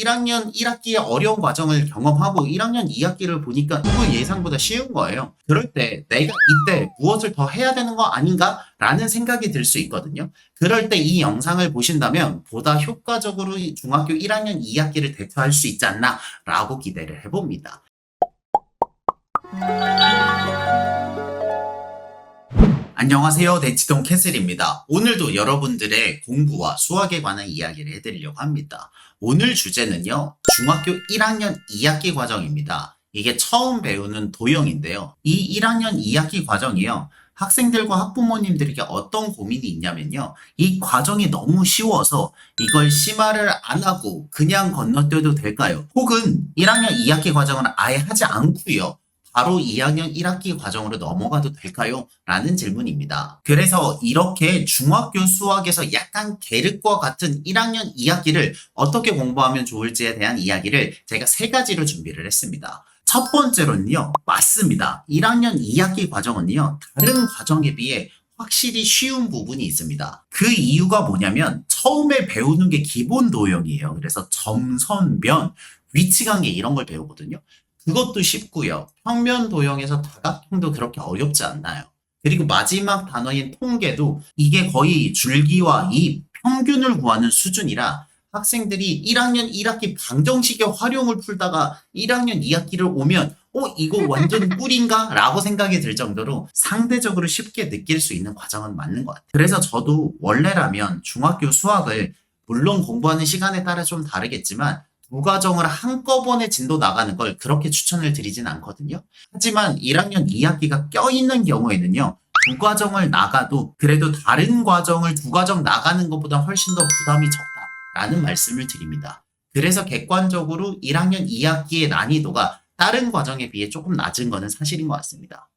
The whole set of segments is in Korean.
1학년 1학기의 어려운 과정을 경험하고 1학년 2학기를 보니까 누구 예상보다 쉬운 거예요. 그럴 때 내가 이때 무엇을 더 해야 되는 거 아닌가? 라는 생각이 들 수 있거든요. 그럴 때 이 영상을 보신다면 보다 효과적으로 이 중학교 1학년 2학기를 대처할 수 있지 않나? 라고 기대를 해봅니다. 안녕하세요. 대치동 캐슬입니다. 오늘도 여러분들의 공부와 수학에 관한 이야기를 해드리려고 합니다. 오늘 주제는요, 중학교 1학년 2학기 과정입니다. 이게 처음 배우는 도형인데요. 이 1학년 2학기 과정이요. 학생들과 학부모님들에게 어떤 고민이 있냐면요. 이 과정이 너무 쉬워서 이걸 심화를 안 하고 그냥 건너뛰어도 될까요? 혹은 1학년 2학기 과정은 아예 하지 않고요. 바로 2학년 1학기 과정으로 넘어가도 될까요? 라는 질문입니다. 그래서 이렇게 중학교 수학에서 약간 계륵과 같은 1학년 2학기를 어떻게 공부하면 좋을지에 대한 이야기를 제가 세 가지로 준비를 했습니다. 첫 번째로는요, 맞습니다. 1학년 2학기 과정은요, 다른 과정에 비해 확실히 쉬운 부분이 있습니다. 그 이유가 뭐냐면, 처음에 배우는 게 기본 도형이에요. 그래서 점, 선, 면, 위치관계 이런 걸 배우거든요. 그것도 쉽고요. 평면 도형에서 다각형도 그렇게 어렵지 않나요. 그리고 마지막 단어인 통계도 이게 거의 줄기와 이 평균을 구하는 수준이라 학생들이 1학년 1학기 방정식의 활용을 풀다가 1학년 2학기를 오면 어 이거 완전 꿀인가? 라고 생각이 들 정도로 상대적으로 쉽게 느낄 수 있는 과정은 맞는 것 같아요. 그래서 저도 원래라면 중학교 수학을 물론 공부하는 시간에 따라 좀 다르겠지만 두 과정을 한꺼번에 진도 나가는 걸 그렇게 추천을 드리진 않거든요. 하지만 1학년 2학기가 껴있는 경우에는요. 두 과정을 나가도 그래도 다른 과정을 두 과정 나가는 것보다 훨씬 더 부담이 적다라는 말씀을 드립니다. 그래서 객관적으로 1학년 2학기의 난이도가 다른 과정에 비해 조금 낮은 거는 사실인 것 같습니다.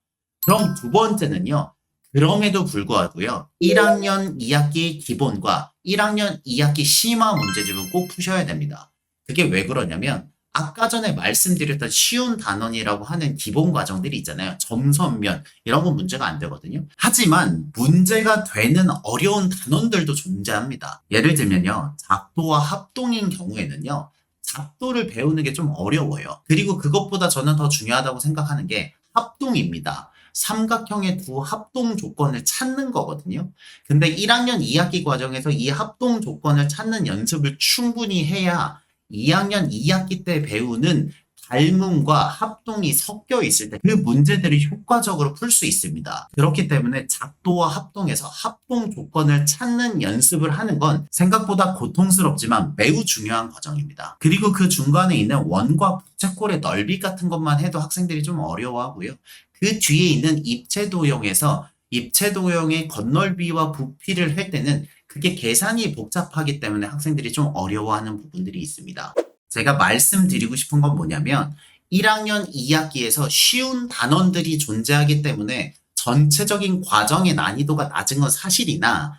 그럼 두 번째는요. 그럼에도 불구하고요. 1학년 2학기 기본과 1학년 2학기 심화 문제집은 꼭 푸셔야 됩니다. 그게 왜 그러냐면 아까 전에 말씀드렸던 쉬운 단원이라고 하는 기본 과정들이 있잖아요. 점선면 이런 건 문제가 안 되거든요. 하지만 문제가 되는 어려운 단원들도 존재합니다. 예를 들면요. 작도와 합동인 경우에는요. 작도를 배우는 게 좀 어려워요. 그리고 그것보다 저는 더 중요하다고 생각하는 게 합동입니다. 삼각형의 두 합동 조건을 찾는 거거든요. 근데 1학년 2학기 과정에서 이 합동 조건을 찾는 연습을 충분히 해야 2학년 2학기 때 배우는 닮음과 합동이 섞여 있을 때 그 문제들이 효과적으로 풀 수 있습니다. 그렇기 때문에 작도와 합동에서 합동 조건을 찾는 연습을 하는 건 생각보다 고통스럽지만 매우 중요한 과정입니다. 그리고 그 중간에 있는 원과 부채꼴의 넓이 같은 것만 해도 학생들이 좀 어려워하고요. 그 뒤에 있는 입체 도형에서 입체 도형의 겉넓이와 부피를 할 때는 그게 계산이 복잡하기 때문에 학생들이 좀 어려워하는 부분들이 있습니다. 제가 말씀드리고 싶은 건 뭐냐면 1학년 2학기에서 쉬운 단원들이 존재하기 때문에 전체적인 과정의 난이도가 낮은 건 사실이나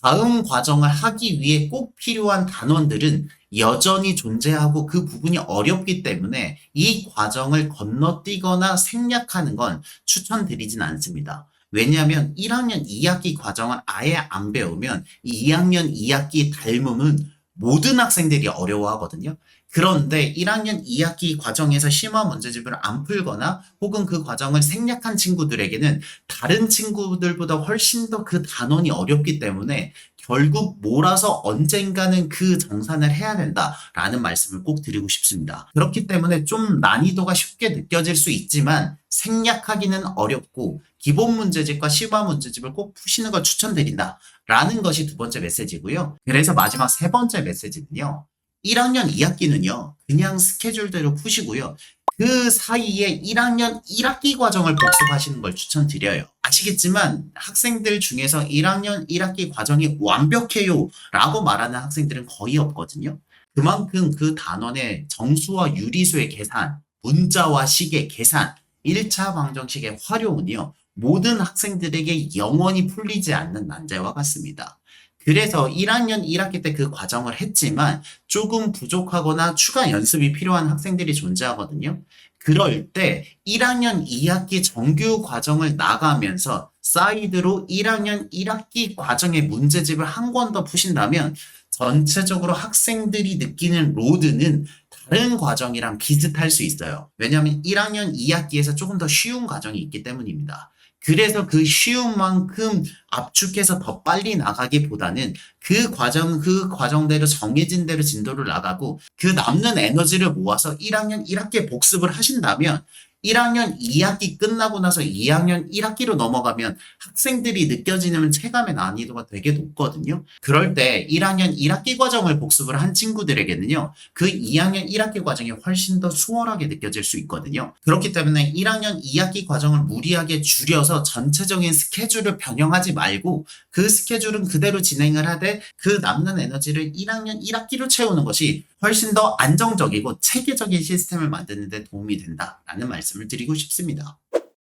다음 과정을 하기 위해 꼭 필요한 단원들은 여전히 존재하고 그 부분이 어렵기 때문에 이 과정을 건너뛰거나 생략하는 건 추천드리진 않습니다. 왜냐하면 1학년 2학기 과정을 아예 안 배우면 2학년 2학기 닮음은 모든 학생들이 어려워하거든요. 그런데 1학년 2학기 과정에서 심화 문제집을 안 풀거나 혹은 그 과정을 생략한 친구들에게는 다른 친구들보다 훨씬 더 그 단원이 어렵기 때문에 결국 몰아서 언젠가는 그 정산을 해야 된다라는 말씀을 꼭 드리고 싶습니다. 그렇기 때문에 좀 난이도가 쉽게 느껴질 수 있지만 생략하기는 어렵고 기본 문제집과 심화 문제집을 꼭 푸시는 걸 추천드린다 라는 것이 두 번째 메시지고요. 그래서 마지막 세 번째 메시지는요. 1학년 2학기는요. 그냥 스케줄대로 푸시고요. 그 사이에 1학년 1학기 과정을 복습하시는 걸 추천드려요. 아시겠지만 학생들 중에서 1학년 1학기 과정이 완벽해요 라고 말하는 학생들은 거의 없거든요. 그만큼 그 단원의 정수와 유리수의 계산, 문자와 식의 계산, 1차 방정식의 활용은요. 모든 학생들에게 영원히 풀리지 않는 난제와 같습니다. 그래서 1학년 1학기 때 그 과정을 했지만 조금 부족하거나 추가 연습이 필요한 학생들이 존재하거든요. 그럴 때 1학년 2학기 정규 과정을 나가면서 사이드로 1학년 1학기 과정의 문제집을 한 권 더 푸신다면 전체적으로 학생들이 느끼는 로드는 다른 과정이랑 비슷할 수 있어요. 왜냐하면 1학년 2학기에서 조금 더 쉬운 과정이 있기 때문입니다. 그래서 그 쉬운 만큼 압축해서 더 빨리 나가기보다는 그 과정, 그 과정대로 정해진 대로 진도를 나가고 그 남는 에너지를 모아서 1학년 1학기에 복습을 하신다면 1학년 2학기 끝나고 나서 2학년 1학기로 넘어가면 학생들이 느껴지는 체감의 난이도가 되게 높거든요. 그럴 때 1학년 1학기 과정을 복습을 한 친구들에게는요, 그 2학년 1학기 과정이 훨씬 더 수월하게 느껴질 수 있거든요. 그렇기 때문에 1학년 2학기 과정을 무리하게 줄여서 전체적인 스케줄을 변형하지 말고 그 스케줄은 그대로 진행을 하되 그 남는 에너지를 1학년 1학기로 채우는 것이 훨씬 더 안정적이고 체계적인 시스템을 만드는 데 도움이 된다라는 말씀을 드리고 싶습니다.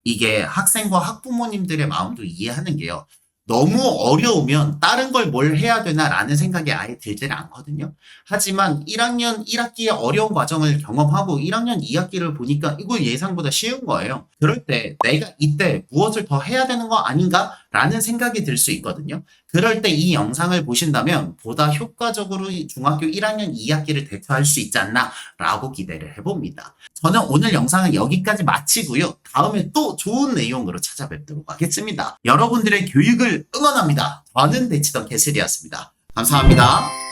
이게 학생과 학부모님들의 마음도 이해하는 게요. 너무 어려우면 다른 걸 뭘 해야 되나라는 생각이 아예 들지 않거든요. 하지만 1학년 1학기의 어려운 과정을 경험하고 1학년 2학기를 보니까 이거 예상보다 쉬운 거예요. 그럴 때 내가 이때 무엇을 더 해야 되는 거 아닌가? 라는 생각이 들 수 있거든요. 그럴 때 이 영상을 보신다면 보다 효과적으로 이 중학교 1학년 2학기를 대처할 수 있지 않나 라고 기대를 해봅니다. 저는 오늘 영상은 여기까지 마치고요. 다음에 또 좋은 내용으로 찾아뵙도록 하겠습니다. 여러분들의 교육을 응원합니다. 저는 대치던 캐슬이었습니다. 감사합니다.